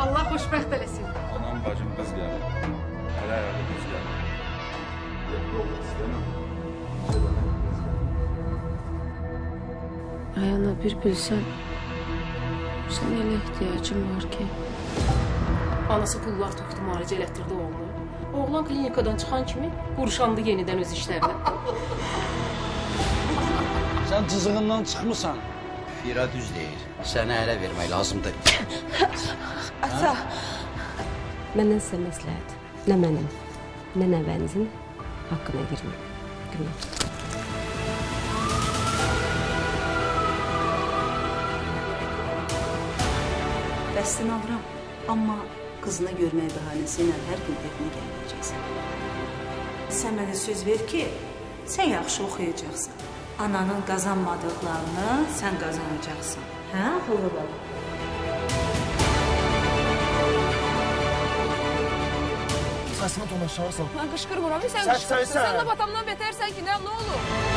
Allah xoşbəxt eləsin. Anam, bacım qız gəlir. Hələ ayağı qız gəlir. Yox, istəmirəm. Ay ana bir bilsən, sən elə ehtiyacım var ki. Anası pullar tökdü, müalicə elətdirdi oğlunu. Oğlan klinikadan çıxan kimi qurşandı yenidən öz işlərinə. Sən cızığından çıxmısan. Fira düz deyir. Sənə ələ vermək lazımdır. Məndən sizə məsləhət. Nə mənim, nə nəvənizin haqqına girməyim. Günah. Dəstini alıram. Amma qızını görmək bəhanəsi ilə hər gün evinə gəlməyəcəksən. Sən mənə söz ver ki, sən yaxşı oxuyacaqsan. Ananın qazanmadıqlarını sən qazanacaqsan. Hə, oğlu bala? Səsini ton aşağı sal. Mən qışqırmıram, sən Sən- sən- qışqırırsan. sən- Sən də batamdan betərsən ki, nə, nə olur?